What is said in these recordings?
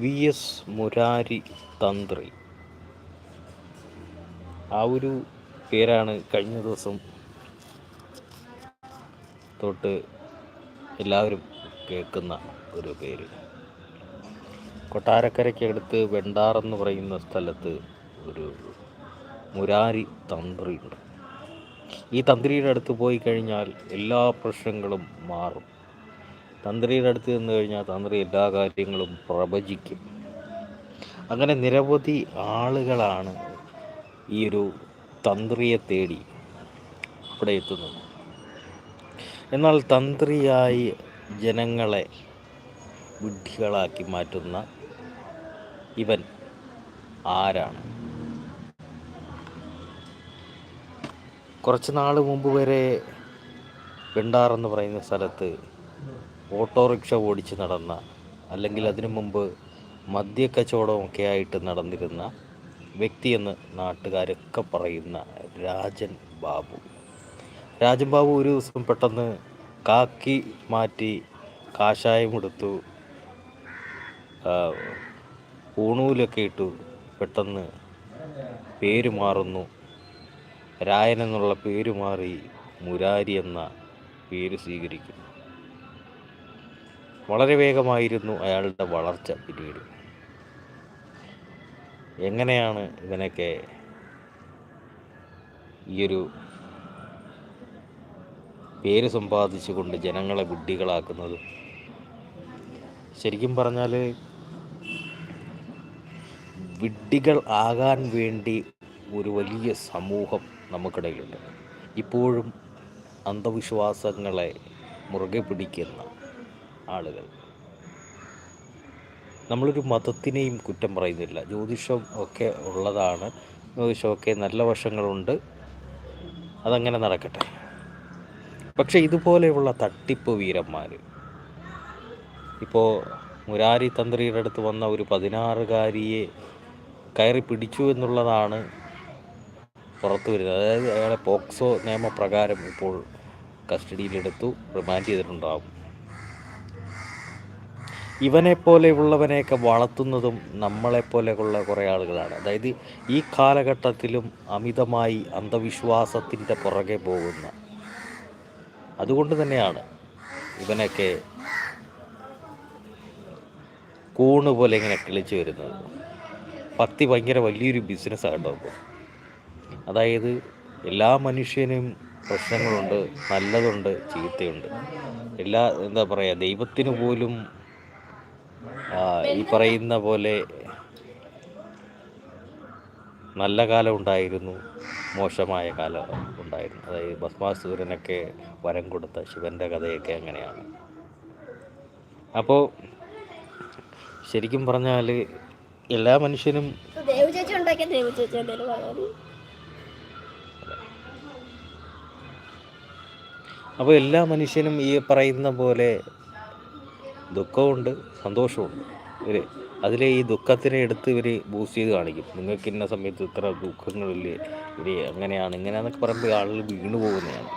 V S Murari തന്ത്രി. ആ ഒരു പേരാണ് കഴിഞ്ഞ ദിവസം തൊട്ട് എല്ലാവരും കേൾക്കുന്ന ഒരു പേര്. കൊട്ടാരക്കരയ്ക്ക് അടുത്ത് വെണ്ടാർ എന്ന് പറയുന്ന സ്ഥലത്ത് ഒരു മുരാരി തന്ത്രിയുണ്ട്. ഈ തന്ത്രിയുടെ അടുത്ത് പോയി കഴിഞ്ഞാൽ എല്ലാ പ്രശ്നങ്ങളും മാറും. തന്ത്രിയുടെ അടുത്ത് നിന്ന് കഴിഞ്ഞാൽ തന്ത്രി എല്ലാ കാര്യങ്ങളും പ്രവചിക്കും. അങ്ങനെ നിരവധി ആളുകളാണ് ഈ ഒരു തന്ത്രിയെ തേടി അവിടെ എത്തുന്നത്. എന്നാൽ തന്ത്രിയായി ജനങ്ങളെ ബുദ്ധികളാക്കി മാറ്റുന്ന ഇവൻ ആരാണ്? കുറച്ച് നാൾ മുമ്പ് വരെ വെണ്ടാറെന്ന് പറയുന്ന സ്ഥലത്ത് ഓട്ടോറിക്ഷ ഓടിച്ച് നടന്ന അല്ലെങ്കിൽ അതിനു മുമ്പ് മദ്യക്കച്ചവടമൊക്കെ ആയിട്ട് നടന്നിരുന്ന വ്യക്തിയെന്ന് നാട്ടുകാരൊക്കെ പറയുന്ന രാജൻ ബാബു. രാജൻ ബാബു ഒരു ദിവസം പെട്ടെന്ന് കാക്കി മാറ്റി കാഷായം എടുത്തു ഊണൂലൊക്കെ ഇട്ടു. പെട്ടെന്ന് പേര് മാറുന്നു. രായൻ എന്നുള്ള പേര് മാറി മുരാരി എന്ന പേര് സ്വീകരിക്കുന്നു. വളരെ വേഗമായിരുന്നു അയാളുടെ വളർച്ച പിന്നീട്. എങ്ങനെയാണ് ഇവനൊക്കെ ഈയൊരു പേര് സമ്പാദിച്ചുകൊണ്ട് ജനങ്ങളെ വിഡ്ഢികളാക്കുന്നത് ശരിക്കും പറഞ്ഞാൽ വിഡ്ഢികൾ ആകാൻ വേണ്ടി ഒരു വലിയ സമൂഹം നമുക്കിടയിലുണ്ട്. ഇപ്പോഴും അന്ധവിശ്വാസങ്ങളെ മുറുകെ പിടിക്കുന്ന ആളുകൾ. നമ്മളൊരു മതത്തിനെയും കുറ്റം പറയുന്നില്ല. ജ്യോതിഷം ഒക്കെ ഉള്ളതാണ്. ജ്യോതിഷമൊക്കെ നല്ല വശങ്ങളുണ്ട്. അതങ്ങനെ നടക്കട്ടെ. പക്ഷെ ഇതുപോലെയുള്ള തട്ടിപ്പ് വീരന്മാർ ഇപ്പോൾ മുരാരി തന്ത്രിയുടെ അടുത്ത് വന്ന ഒരു പതിനാറുകാരിയെ കയറി പിടിച്ചു എന്നുള്ളതാണ് പുറത്തു വരുന്നത്. അതായത് അയാളെ പോക്സോ നിയമപ്രകാരം ഇപ്പോൾ കസ്റ്റഡിയിലെടുത്തു. റിമാൻഡ് ചെയ്തിട്ടുണ്ടാകും ഇവനെ പോലെയുള്ളവനെയൊക്കെ വളർത്തുന്നതും നമ്മളെപ്പോലെയുള്ള കുറേ ആളുകളാണ്. അതായത് ഈ കാലഘട്ടത്തിലും അമിതമായി അന്ധവിശ്വാസത്തിന്റെ പുറകെ പോകുന്ന അതുകൊണ്ട് തന്നെയാണ് ഇവനൊക്കെ കൂണ് പോലെ ഇങ്ങനെ കിളിച്ചു വരുന്നത്. ഭക്തി ഭയങ്കര വലിയൊരു ബിസിനസ്സാണ് കേട്ടോ അപ്പോൾ അതായത് എല്ലാ മനുഷ്യനും പ്രശ്നങ്ങളുണ്ട് നല്ലതുണ്ട് ചീത്തയുണ്ട്. എല്ലാ എന്താ പറയുക ദൈവത്തിന് പോലും ഈ പറയുന്ന പോലെ നല്ല കാലം ഉണ്ടായിരുന്നു മോശമായ കാലം ഉണ്ടായിരുന്നു. അതായത് ഭസ്മാസൂരനൊക്കെ വരം കൊടുത്ത ശിവന്റെ കഥയൊക്കെ അങ്ങനെയാണ്. അപ്പോൾ ശരിക്കും പറഞ്ഞാൽ എല്ലാ മനുഷ്യനും അപ്പോൾ എല്ലാ മനുഷ്യനും ഈ പറയുന്ന പോലെ ദുഃഖമുണ്ട് സന്തോഷമുണ്ട് ഇവർ അതിലെ ഈ ദുഃഖത്തിനെ എടുത്ത് ഇവർ ബൂസ്റ്റ് ചെയ്ത് കാണിക്കും. നിങ്ങൾക്ക് ഇന്ന സമയത്ത് ഇത്ര ദുഃഖങ്ങളില്ലേ ഇവർ അങ്ങനെയാണ് ഇങ്ങനെയാണെന്നൊക്കെ പറയുമ്പോൾ ആളുകൾ വീണു പോകുന്നതാണ്.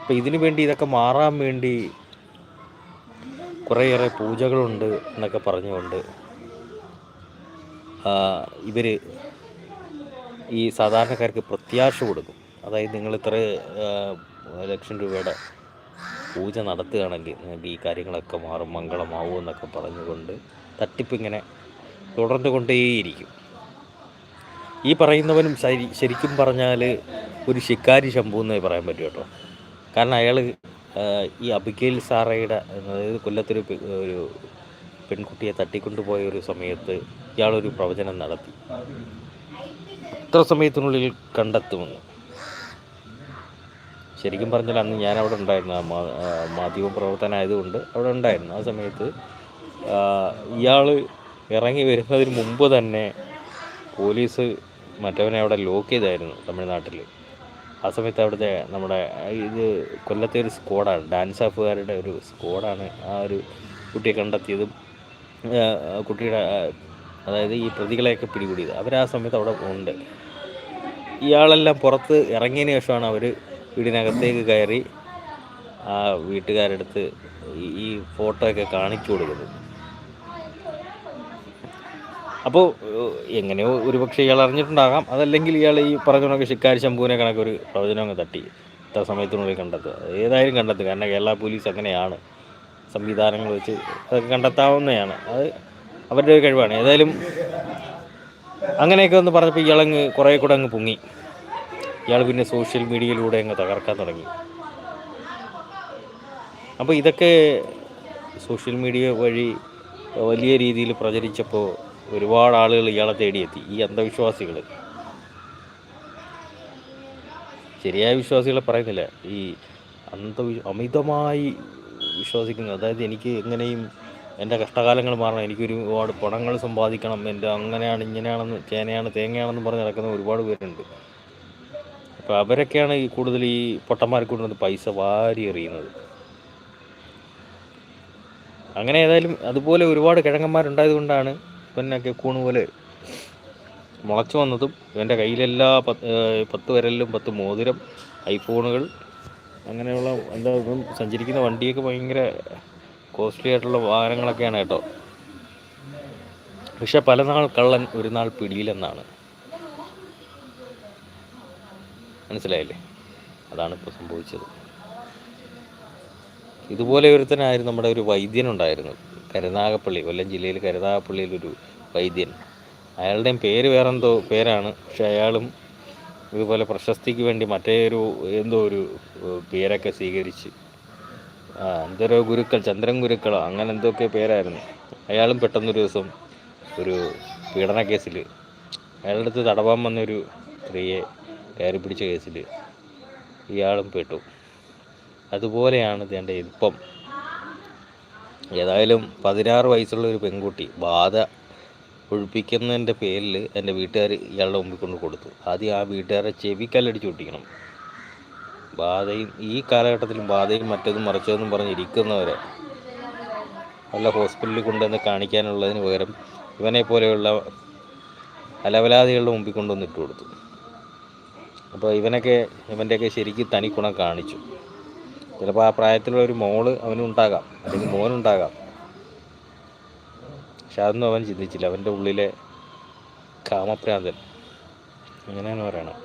അപ്പോൾ ഇതിനു വേണ്ടി ഇതൊക്കെ മാറാൻ വേണ്ടി കുറേയേറെ പൂജകളുണ്ട് എന്നൊക്കെ പറഞ്ഞുകൊണ്ട് ഇവർ ഈ സാധാരണക്കാർക്ക് പ്രത്യാശ കൊടുക്കും. അതായത് നിങ്ങൾ ഇത്ര ലക്ഷം രൂപയുടെ പൂജ നടത്തുകയാണെങ്കിൽ നിങ്ങൾക്ക് ഈ കാര്യങ്ങളൊക്കെ മാറും മംഗളമാവും എന്നൊക്കെ പറഞ്ഞുകൊണ്ട് തട്ടിപ്പിങ്ങനെ തുടർന്നു കൊണ്ടേയിരിക്കും ഈ പറയുന്നവനും ശരി ശരിക്കും പറഞ്ഞാൽ ഒരു ശിക്കാരി ശംഭു എന്നേ പറയാൻ പറ്റും കേട്ടോ. കാരണം അയാൾ ഈ അബിഗേൽ സാറയുടെ അതായത് കൊല്ലത്തൊരു ഒരു പെൺകുട്ടിയെ തട്ടിക്കൊണ്ടുപോയ ഒരു സമയത്ത് ഇയാളൊരു പ്രവചനം നടത്തി. അത്ര സമയത്തിനുള്ളിൽ കണ്ടെത്തുമെന്ന്. ശരിക്കും പറഞ്ഞാൽ അന്ന് ഞാൻ അവിടെ ഉണ്ടായിരുന്നു മാധ്യമ പ്രവർത്തനമായതുകൊണ്ട് അവിടെ ഉണ്ടായിരുന്നു. ആ സമയത്ത് ഇയാൾ ഇറങ്ങി വരുന്നതിന് മുമ്പ് തന്നെ പോലീസ് മറ്റവനെ അവിടെ ലോക്ക് ചെയ്തായിരുന്നു തമിഴ്നാട്ടിൽ ആ സമയത്ത് അവിടുത്തെ നമ്മുടെ ഇത് കൊല്ലത്തെ ഒരു സ്ക്വാഡാണ്. ഡാൻസ് ഓഫുകാരുടെ ഒരു സ്ക്വാഡാണ് ആ ഒരു കുട്ടിയെ കണ്ടെത്തിയതും കുട്ടിയുടെ അതായത് ഈ പ്രതികളെയൊക്കെ പിടികൂടിയത്. അവർ ആ സമയത്ത് അവിടെ ഉണ്ട്. ഇയാളെല്ലാം പുറത്ത് ഇറങ്ങിയതിന് ശേഷമാണ് അവർ വീടിനകത്തേക്ക് കയറി ആ വീട്ടുകാരടുത്ത് ഈ ഫോട്ടോ ഒക്കെ കാണിച്ചു കൊടുക്കുന്നത് അപ്പോൾ എങ്ങനെയോ ഒരുപക്ഷെ ഇയാൾ അറിഞ്ഞിട്ടുണ്ടാകാം. അതല്ലെങ്കിൽ ഇയാൾ ഈ പറഞ്ഞ കണക്ക് ശിക്കാരി ശംഭുവിനെ കണക്ക് ഒരു പ്രവചനം അങ്ങ് തട്ടി. ഇത്ര സമയത്തിനുള്ളിൽ കണ്ടെത്തുക. ഏതായാലും കണ്ടെത്തുക. കാരണം കേരള പോലീസ് അങ്ങനെയാണ്. സംവിധാനങ്ങൾ വെച്ച് അതൊക്കെ കണ്ടെത്താവുന്നതാണ്. അത് അവരുടെ ഒരു കഴിവാണ്. ഏതായാലും അങ്ങനെയൊക്കെ ഒന്ന് പറഞ്ഞപ്പോൾ ഇയാളങ്ങ് കുറേ കൂടെ അങ്ങ് പൊങ്ങി. ഇയാൾ പിന്നെ സോഷ്യൽ മീഡിയയിലൂടെ അങ്ങ് തകർക്കാൻ തുടങ്ങി. അപ്പോൾ ഇതൊക്കെ സോഷ്യൽ മീഡിയ വഴി വലിയ രീതിയിൽ പ്രചരിച്ചപ്പോൾ ഒരുപാട് ആളുകൾ ഇയാളെ തേടിയെത്തി ഈ അന്ധവിശ്വാസികൾ ശരിയായ വിശ്വാസികളെ പറയുന്നില്ല. ഈ അന്ധവി അമിതമായി വിശ്വസിക്കുന്നത് അതായത് എനിക്ക് എങ്ങനെയും എന്റെ കഷ്ടകാലങ്ങൾ മാറണം എനിക്കൊരു ഒരുപാട് പണങ്ങൾ സമ്പാദിക്കണം എന്റെ അങ്ങനെയാണ് ഇങ്ങനെയാണെന്ന് ചേനയാണ് തേങ്ങയാണെന്ന് പറഞ്ഞ് നടക്കുന്ന ഒരുപാട് പേരുണ്ട്. അപ്പോൾ അവരൊക്കെയാണ് ഈ കൂടുതൽ ഈ പൊട്ടന്മാർക്ക് കൊണ്ടുവന്ന് പൈസ വാരി എറിയുന്നത്. അങ്ങനെ ഏതായാലും അതുപോലെ ഒരുപാട് കിഴങ്ങന്മാരുണ്ടായത് കൊണ്ടാണ് ഇവനൊക്കെ കൂണ് പോലെ മുളച്ചു വന്നതും ഇവന്റെ കയ്യിലെല്ലാ പത്ത് പത്ത് വിരലിലും പത്ത് മോതിരം ഐഫോണുകൾ അങ്ങനെയുള്ള എന്താ ഇപ്പം സഞ്ചരിക്കുന്ന വണ്ടിയൊക്കെ ഭയങ്കര കോസ്റ്റ്ലി ആയിട്ടുള്ള വാഹനങ്ങളൊക്കെയാണ് കേട്ടോ. പക്ഷെ പല നാൾ കള്ളൻ ഒരു നാൾ പിടിയിലെന്നാണ്. മനസ്സിലായില്ലേ? അതാണ് ഇപ്പോൾ സംഭവിച്ചത്. ഇതുപോലെ ഒരുത്തനായിരുന്നു നമ്മുടെ ഒരു വൈദ്യനുണ്ടായിരുന്നു കരുനാഗപ്പള്ളി കൊല്ലം ജില്ലയിൽ കരുനാഗപ്പള്ളിയിൽ ഒരു വൈദ്യൻ. അയാളുടെയും പേര് വേറെന്തോ പേരാണ്. പക്ഷെ അയാളും ഇതുപോലെ പ്രശസ്തിക്ക് വേണ്ടി മറ്റേ ഒരു എന്തോ ഒരു പേരൊക്കെ സ്വീകരിച്ച് ആ എന്തോരോ ഗുരുക്കൾ ചന്ദ്രൻ ഗുരുക്കളോ അങ്ങനെ എന്തൊക്കെ പേരായിരുന്നു. അയാളും പെട്ടെന്നൊരു ദിവസം ഒരു പീഡന കേസിൽ അയാളുടെ അടുത്ത് തടവാൻ വന്നൊരു സ്ത്രീയെ കയറി പിടിച്ച കേസിൽ ഇയാളും പെട്ടു. അതുപോലെയാണ് ഇതേണ്ട ഇപ്പം. ഏതായാലും പതിനാറ് വയസ്സുള്ള ഒരു പെൺകുട്ടി ബാധ ഒഴിപ്പിക്കുന്നതിന്റെ പേരിൽ എന്റെ വീട്ടുകാർ ഇയാളുടെ മുമ്പിൽ കൊണ്ട് കൊടുത്തു. ആദ്യം ആ വീട്ടുകാരെ ചെവിക്കല്ലടിച്ച് പൊട്ടിക്കണം ബാധയും ഈ കാലഘട്ടത്തിലും ബാധയും മറ്റതും മറിച്ചതെന്നും പറഞ്ഞിരിക്കുന്നവരെ നല്ല ഹോസ്പിറ്റലിൽ കൊണ്ടുവന്ന് കാണിക്കാനുള്ളതിന് പകരം ഇവനെ പോലെയുള്ള അലവലാതികളുടെ മുമ്പിൽ കൊണ്ടുവന്ന് ഇട്ട് കൊടുത്തു അപ്പോൾ ഇവനൊക്കെ ഇവന്റെയൊക്കെ ശരിക്കും തനി ഗുണം കാണിച്ചു. ചിലപ്പോൾ ആ പ്രായത്തിലുള്ള ഒരു മോൾ അവനുണ്ടാകാം അല്ലെങ്കിൽ മോനുണ്ടാകാം പക്ഷെ അതൊന്നും അവൻ ചിന്തിച്ചില്ല. അവന്റെ ഉള്ളിലെ കാമപ്രാന്തൻ അങ്ങനെയാണ് പറയണം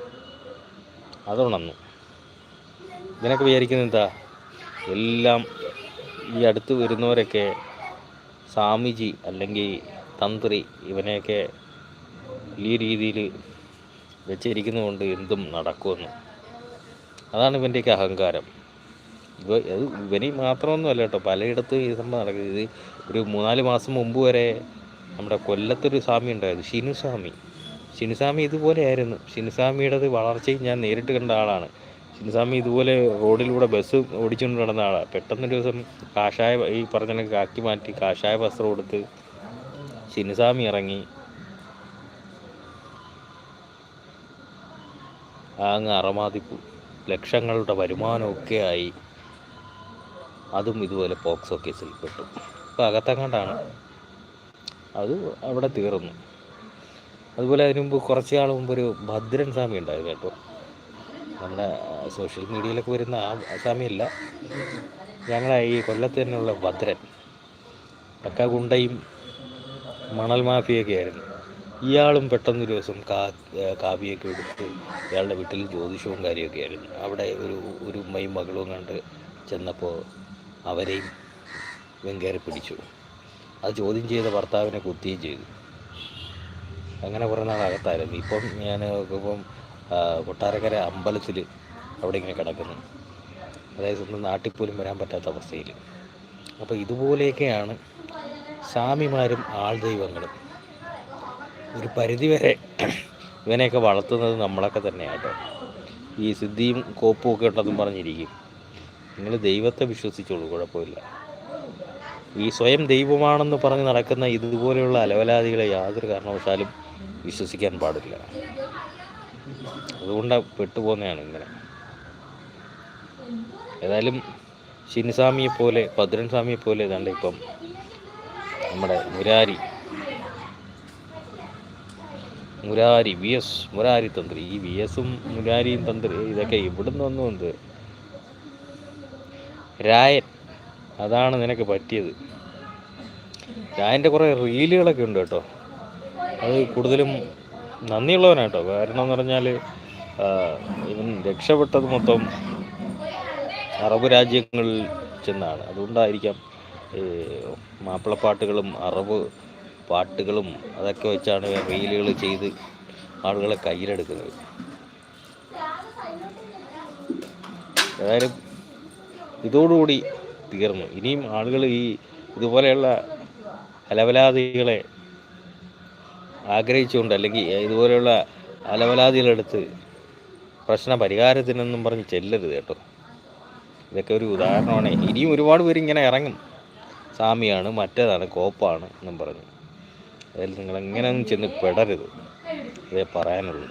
അതുണർന്നു. ഇതിനൊക്കെ വിചാരിക്കുന്നത് എന്താ? എല്ലാം ഈ അടുത്ത് വരുന്നവരൊക്കെ സ്വാമിജി അല്ലെങ്കിൽ തന്ത്രി ഇവനെയൊക്കെ ഈ രീതിയിൽ വെച്ചിരിക്കുന്നതുകൊണ്ട് എന്തും നടക്കുമെന്ന്. അതാണ് ഇവന്റെയൊക്കെ അഹങ്കാരം. ഇവ അത് ഇവന് മാത്രമൊന്നും അല്ല കേട്ടോ. പലയിടത്തും ഈ സംഭവം നടക്കുന്നത്. ഇത് ഒരു മൂന്നാൽ മാസം മുമ്പ് വരെ നമ്മുടെ കൊല്ലത്തൊരു സ്വാമി ഉണ്ടായിരുന്നു. ഷിനുസ്വാമി. ഷിനുസ്വാമി ഇതുപോലെയായിരുന്നു. ഷിനുസ്വാമിയുടേത് വളർച്ചയും ഞാൻ നേരിട്ട് കണ്ട ആളാണ്. ഷിനുസ്വാമി ഇതുപോലെ റോഡിലൂടെ ബസ് ഓടിച്ചുകൊണ്ട് നടന്ന ആളാണ്. പെട്ടെന്നൊരു ദിവസം കാഷായ ഈ പറഞ്ഞ കാക്കി മാറ്റി കാഷായ വസ്ത്രം കൊടുത്ത് ഷിനുസ്വാമി ഇറങ്ങി. അങ്ങ് അറമാതിപ്പു. ലക്ഷങ്ങളുടെ വരുമാനമൊക്കെ ആയി. അതും ഇതുപോലെ പോക്സോ കേസിൽ പെട്ടു. അപ്പോൾ അകത്തങ്ങാണ്ടാണ്. അത് അവിടെ തീർന്നു. അതുപോലെ അതിനു മുമ്പ് കുറച്ച് നാൾ മുമ്പ് ഒരു ഭദ്രൻ സ്വാമി ഉണ്ടായിരുന്നു കേട്ടോ. നമ്മുടെ സോഷ്യൽ മീഡിയയിലൊക്കെ വരുന്ന ആ സ്വാമിയല്ല. ഞങ്ങളെ ഈ കൊല്ലത്ത് തന്നെയുള്ള ഭദ്രൻ. പക്ക ഗുണ്ടയും മണൽ മാഫിയൊക്കെ ആയിരുന്നു. ഇയാളും പെട്ടെന്നൊരു ദിവസം കാ കാവ്യൊക്കെ എടുത്ത് ഇയാളുടെ വീട്ടിൽ ജ്യോതിഷവും കാര്യമൊക്കെ ആയിരുന്നു അവിടെ ഒരു ഒരു ഉമ്മയും മകളും കണ്ട് ചെന്നപ്പോൾ അവരെയും വെങ്കേറി പിടിച്ചു. അത് ചോദ്യം ചെയ്ത ഭർത്താവിനെ കുത്തുകയും ചെയ്തു. അങ്ങനെ കുറേ നാൾ അകത്തായിരുന്നു ഇപ്പം ഞാൻ ഇപ്പം കൊട്ടാരക്കര അമ്പലത്തിൽ അവിടെ ഇങ്ങനെ കിടക്കുന്നു. അതായത് സ്വന്തം നാട്ടിൽ പോലും വരാൻ പറ്റാത്ത അവസ്ഥയിൽ അപ്പോൾ ഇതുപോലെയൊക്കെയാണ് സ്വാമിമാരും ആൾ ദൈവങ്ങളും ഒരു പരിധിവരെ ഇവനെയൊക്കെ വളർത്തുന്നത് നമ്മളൊക്കെ തന്നെയാട്ടോ. ഈ സിദ്ധിയും കോപ്പും ഒക്കെ ഉണ്ടെന്നും പറഞ്ഞിരിക്കും. നിങ്ങൾ ദൈവത്തെ വിശ്വസിച്ചോളൂ കുഴപ്പമില്ല. ഈ സ്വയം ദൈവമാണെന്ന് പറഞ്ഞ് നടക്കുന്ന ഇതുപോലെയുള്ള അലവലാദികളെ യാതൊരു കാരണവശാലും വിശ്വസിക്കാൻ പാടില്ല. അതുകൊണ്ട് പെട്ടുപോകുന്നതാണ് ഇങ്ങനെ. ഏതായാലും ശിൻസ്വാമിയെ പോലെ ഭദ്രൻ സ്വാമിയെ പോലെ ഏതാണ്ട് ഇപ്പം നമ്മുടെ മുരാരി മുരാരി വി എസ് മുരാരി തന്ത്രി. ഈ വി എസും മുരാരിയും തന്ത്രി ഇതൊക്കെ ഇവിടുന്ന് വന്നു രായൻ അതാണ് നിനക്ക് പറ്റിയത്. രായന്റെ കുറേ റീലുകളൊക്കെ ഉണ്ട് കേട്ടോ. അത് കൂടുതലും നന്ദിയുള്ളവനാട്ടോ. കാരണം എന്ന് പറഞ്ഞാൽ ഇവൻ രക്ഷപ്പെട്ടത് മൊത്തം അറബ് രാജ്യങ്ങളിൽ ചെന്നാണ്. അതുകൊണ്ടായിരിക്കാം മാപ്പിളപ്പാട്ടുകളും അറബ് പാട്ടുകളും അതൊക്കെ വെച്ചാണ് റീലുകൾ ചെയ്ത് ആളുകളെ കയ്യിലെടുക്കുന്നത്. ഏതായാലും ഇതോടുകൂടി തീർന്നു. ഇനിയും ആളുകൾ ഈ ഇതുപോലെയുള്ള അലവലാദികളെ ആഗ്രഹിച്ചുകൊണ്ട് അല്ലെങ്കിൽ ഇതുപോലെയുള്ള അലവലാദികളെടുത്ത് പ്രശ്ന പരിഹാരത്തിനെന്നും പറഞ്ഞ് ചെല്ലരുത് കേട്ടോ. ഇതൊക്കെ ഒരു ഉദാഹരണമാണ്. ഇനിയും ഒരുപാട് പേര് ഇങ്ങനെ ഇറങ്ങും. സാമിയാണ് മറ്റേതാണ് കോപ്പാണ് എന്നും പറഞ്ഞു. അതിൽ നിങ്ങൾ എങ്ങനെയൊന്നും ചെന്ന് പെടരുത്. ഇതേ പറയാനുള്ളൂ.